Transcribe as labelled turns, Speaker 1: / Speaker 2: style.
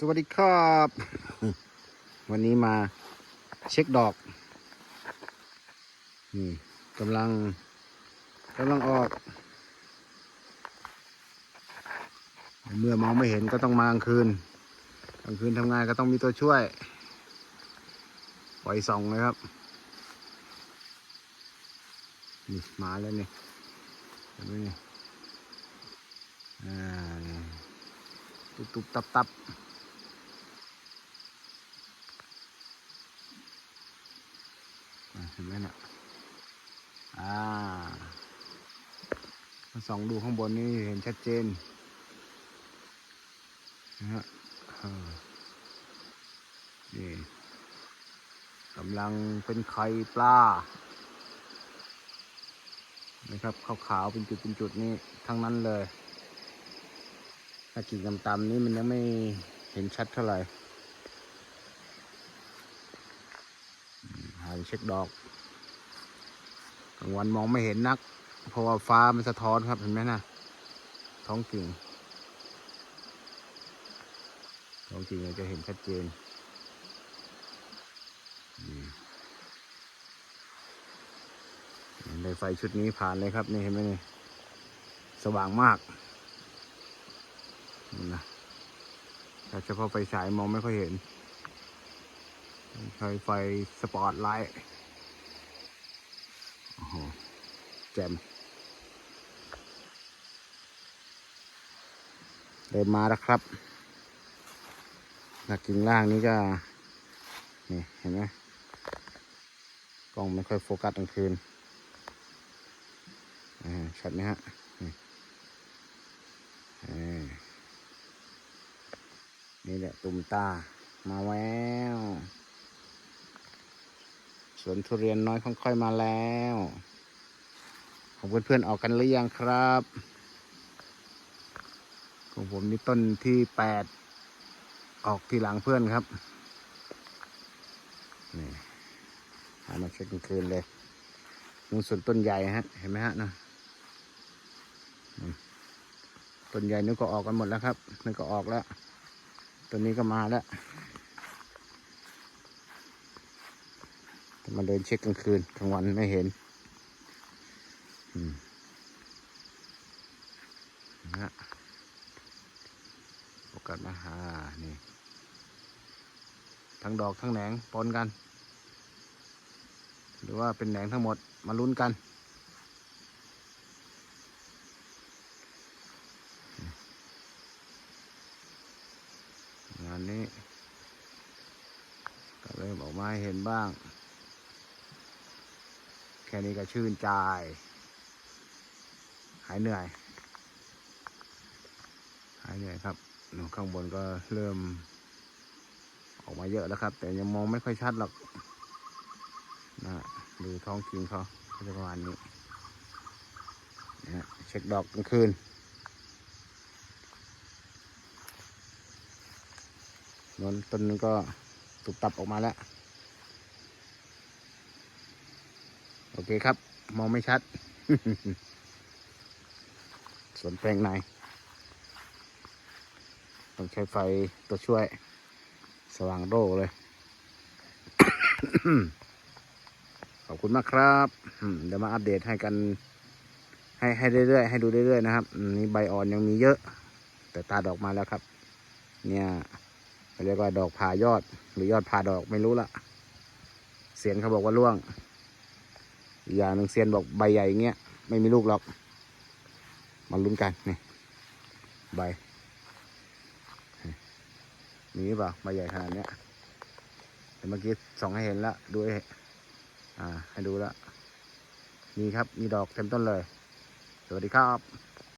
Speaker 1: สวัสดีครับ วันนี้มาเช็คดอกนี่กำลังกำลังออก เมื่อมองไม่เห็นก็ต้องมากลางคืนกลางคืนทำงานก็ต้องมีตัวช่วยปล่อยส่องเลยครับนี่มาแล้วนี่เห็นไหมนี่อ่าตุบตุบตับตับอ่าเห็นไหมน่ะอ่ามาส่องดูข้างบนนี่เห็นชัดเจนนะฮะนี่กำลังเป็นไข่ปลา นะครับขาวๆเป็นจุดเป็นจุดนี่ทั้งนั้นเลยถ้ากิ่งต่ำๆนี่มันยังไม่เห็นชัดเท่าไหร่อืมหาไป เช็คดอกกลางวันมองไม่เห็นนัก เพราะว่าฟ้ามันสะท้อนครับเห็นไหมนะท้องกิ่งท้องกิ่งจะเห็นชัดเจนในไฟชุดนี้ผ่านเลยครับนี่เห็นไหมนี่สว่างมากนี่นะแต่เฉพาะไฟฉายมองไม่ค่อยเห็น ใช้ไฟสปอตไลท์โอ้โหแจ่มเดินมาแล้วครับหน้ากิ่งล่างนี้ก็ นี่ เห็นไหมกล้องไม่ค่อยโฟกัสกลางคืนชัดไหมฮะนี่แหละตุ่มตา มาแล้ว วนทุเรียนน้อยค่อยๆมาแล้วของเพื่อนๆออกกันหรือยังครับ ของผมนี่ต้นที่แปดออกทีหลังเพื่อนครับนี่หามาเช็คกลางคืนเลยมูส่วนต้นใหญ่ฮะ เห็นไหมฮะนะต้นใหญ่นึกก็ออกกันหมดแล้วครับนึกก็ออกแล้วต้นนี้ก็มาแล้ว มาเดินเช็คกลางคืนกลางวันไม่เห็นอืมนะฮะโอกาสมาหา นี่ ทั้งดอกทั้งแหนงปนกัน หรือว่าเป็นแหนงทั้งหมดมาลุ้นกันงานนี้ก็เริ่มออกมาให้เห็นบ้าง แค่นี้ก็ชื่นใจ หายเหนื่อย หายเหนื่อยครับหนูข้างบนก็เริ่ม ออกมาเยอะแล้วครับ แต่ยังมองไม่ค่อยชัดหรอกนะดูท้องกิ่งเขาจะประมาณนี้นะฮะเช็คดอกกลางคืนนนต้นนึงก็ตุบตับออกมาแล้ว โอเคครับ มองไม่ชัด สวนแปลงในต้องใช้ไฟตัวช่วย สว่างโร่เลย ขอบคุณมากครับเดี๋ยวมาอัปเดตให้กัน ให้ให้เรื่อยๆ ให้ดูเรื่อยๆนะครับนี่ใบอ่อนยังมีเยอะ แต่ตาดอกมาแล้วครับ เนี่ยเรียกว่าดอกผ่ายอด หรือยอดผ่าดอกไม่รู้ละเสียนเขาบอกว่าร่วง อย่างหนึ่งเซียนบอกใบใหญ่เงี้ยไม่มีลูกหรอก มาลุ้นกันนี่ใบมีหรือเปล่าใบใหญ่ขนาดเนี้ยแต่เมื่อกี้ส่องให้เห็นแล้วดูให้อ่าให้ดูแล้วมีครับมีดอกเต็มต้นเลย สวัสดีครับ